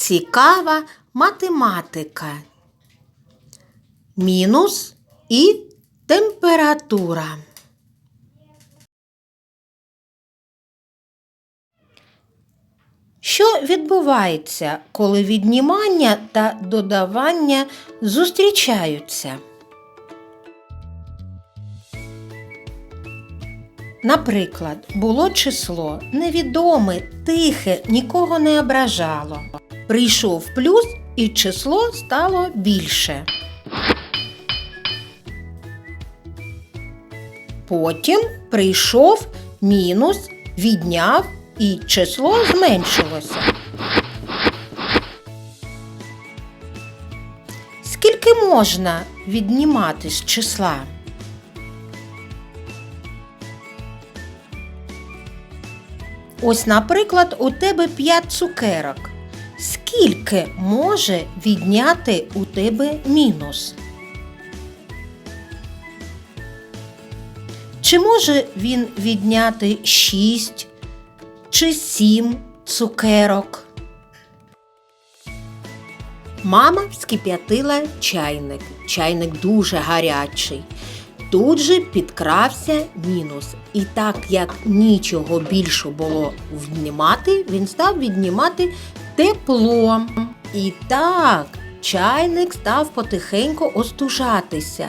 Цікава математика. Мінус і температура. Що відбувається, коли віднімання та додавання зустрічаються? Наприклад, було число невідоме, тихе, нікого не ображало. Прийшов плюс і число стало більше. Потім прийшов мінус, відняв і число зменшилося. Скільки можна віднімати з числа? Ось, наприклад, у тебе 5 цукерок. Скільки може відняти у тебе мінус? Чи може він відняти 6 чи 7 цукерок? Мама вскип'ятила чайник. Чайник дуже гарячий. Тут же підкрався мінус. І так як нічого більше було віднімати, він став віднімати тепло. І так, чайник став потихеньку остужатися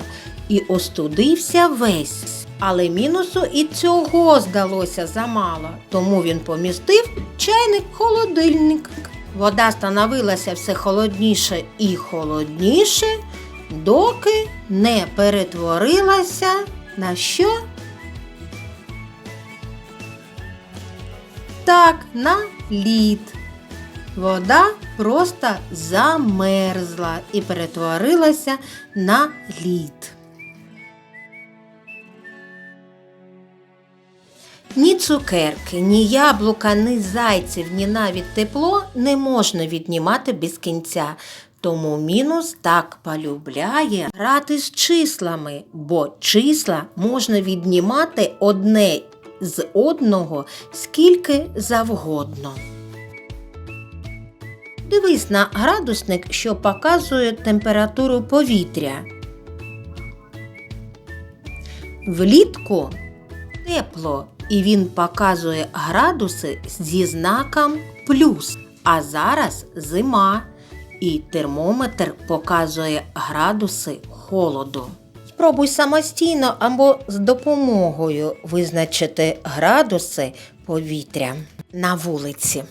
і остудився весь. Але мінусу і цього здалося замало, тому він помістив чайник в холодильник. Вода становилася все холодніше і холодніше, доки не перетворилася на що? Так, на лід. Вода просто замерзла і перетворилася на лід. Ні цукерки, ні яблука, ні зайців, ні навіть тепло не можна віднімати без кінця. Тому мінус так полюбляє грати з числами, бо числа можна віднімати одне з одного скільки завгодно. Дивись на градусник, що показує температуру повітря. Влітку тепло, і він показує градуси зі знаком плюс. А зараз зима, і термометр показує градуси холоду. Спробуй самостійно або з допомогою визначити градуси повітря на вулиці.